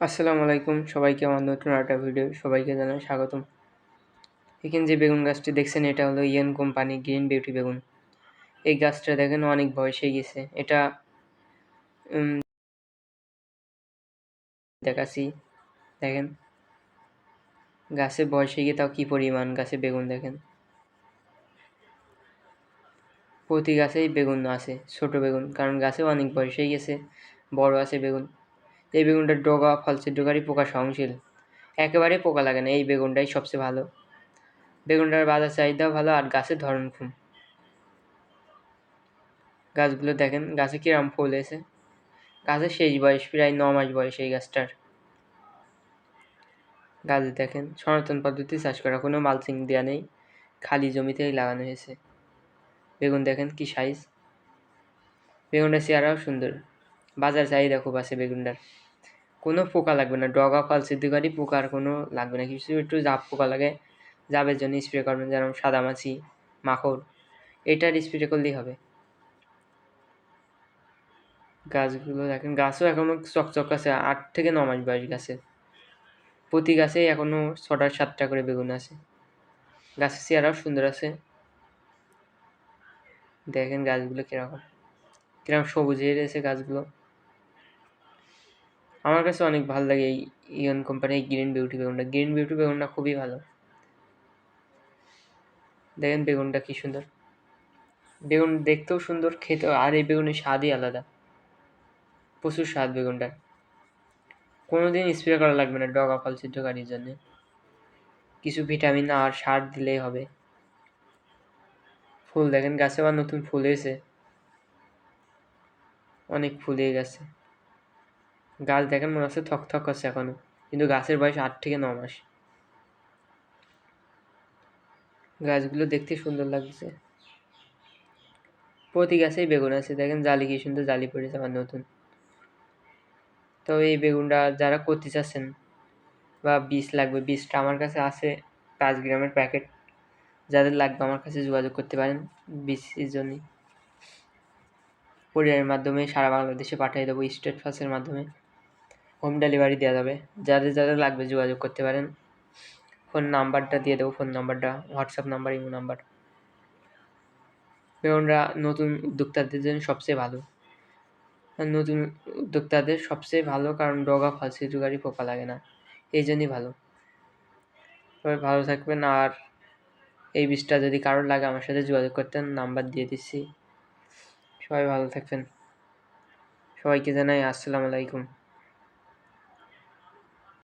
আসসালামু আলাইকুম। সবাইকে আমার নতুন একটা ভিডিও সবাইকে জানাই স্বাগতম। এখানে যে বেগুন গাছটি, দেখছেন এটা হলো ইয়েন কোম্পানি গ্রিন বিউটি বেগুন। এই গাছটা দেখেন অনেক বয়স হয়ে গেছে। এটা দেখাচ্ছি। দেখেন, গাছে বয়স গিয়ে তাও কী পরিমাণ গাছে বেগুন দেখেন। প্রতি গাছেই বেগুন আছে, ছোট বেগুন, কারণ গাছে অনেক বয়স হয়ে গেছে, বড় আছে বেগুন। এই বেগুনটার ডগা, ফলসের ডোগারই পোকা সহনশীল। একেবারেই পোকা লাগে না, এই বেগুনটাই সবচেয়ে ভালো। বেগুনটার বাজার চাহিদাও ভালো আর গাছের ধরন খুব। গাছগুলো দেখেন, গাছে কিরম ফুল এসে। গাছের শেষ বয়স, প্রায় ন মাস বয়স এই গাছটার। গাছ দেখেন, সনাতন পদ্ধতি চাষ করা, কোনো মালচিং দেওয়া নেই। খালি জমিতেই লাগানো হয়েছে। বেগুন দেখেন কি সাইজ বেগুনটার চেহারাও সুন্দর। বাজার চাহিদা খুব আছে বেগুনটার। কোনো পোকা লাগবে না। ডগা ফল সিদ্ধকারী পোকার কোনো লাগবে না। কিছু একটু জাপ পোকা লাগে জাবের জন্য স্প্রে করবেন, যেমন সাদামাছি মাকড় এটার স্প্রে করলেই হবে। গাছগুলো দেখেন, গাছও এখনও চকচক আছে, আট থেকে ন মাস বয়স গাছের প্রতি গাছে এখনও ছটা সাতটা করে বেগুন আছে। গাছের চেয়ারাও সুন্দর আছে। দেখেন গাছগুলো কীরকম কীরকম সবুজ হয়ে রয়েছে গাছগুলো। আমার কাছে অনেক ভালো লাগে এই ইয়ন কোম্পানির গ্রিন বিউটি বেগুনটা। গ্রিন বিউটি বেগুনটা খুবই ভালো। দেখেন বেগুনটা কি সুন্দর। বেগুন দেখতেও সুন্দর, খেতেও, আর এই বেগুনের স্বাদই আলাদা। প্রচুর স্বাদ বেগুনটার। কোনো দিন স্প্রে করা লাগবে না ডগা ফল সিদ্ধকারির জন্যে। কিছু ভিটামিন আর সার দিলেই হবে। ফুল দেখেন, গাছে আবার নতুন ফুল এসে অনেক ফুল গেছে। গাছ দেখেন মনে হচ্ছে থক থক করছে এখনও। কিন্তু গাছের বয়স আট থেকে ন মাস। গাছগুলো দেখতে সুন্দর লাগছে। প্রতি গাছেই বেগুন আছে। দেখেন জালি, কি সুন্দর জালি পড়েছে আমার নতুন। তো এই বেগুনটা যারা করতে চাচ্ছেন বা বীজ লাগবে, বীজটা আমার কাছে আছে পাঁচ গ্রামের প্যাকেট। যাদের লাগবে আমার কাছে যোগাযোগ করতে পারেন বীজের জন্যই কোরিয়ারের মাধ্যমে সারা বাংলাদেশে পাঠিয়ে দেবো, স্টেট ফাসের মাধ্যমে। হোম ডেলিভারি দেওয়া যাবে। যাদের যাদের লাগবে যোগাযোগ করতে পারেন। ফোন নাম্বারটা দিয়ে দেবো, ফোন নাম্বারটা, হোয়াটসঅ্যাপ নাম্বার, ইমো নাম্বার। বেগুনরা নতুন উদ্যোক্তাদের জন্য সবচেয়ে ভালো। নতুন উদ্যোক্তাদের সবচেয়ে ভালো কারণ ডগা ফালসি জুগারি পোকা লাগে না। এই জন্যই ভালো। সবাই ভালো থাকবেন আর এই বীজটা যদি কারোর লাগে আমার সাথে যোগাযোগ করতেন, নাম্বার দিয়ে দিচ্ছি। সবাই ভালো থাকবেন। সবাইকে জানাই আসসালামু আলাইকুম।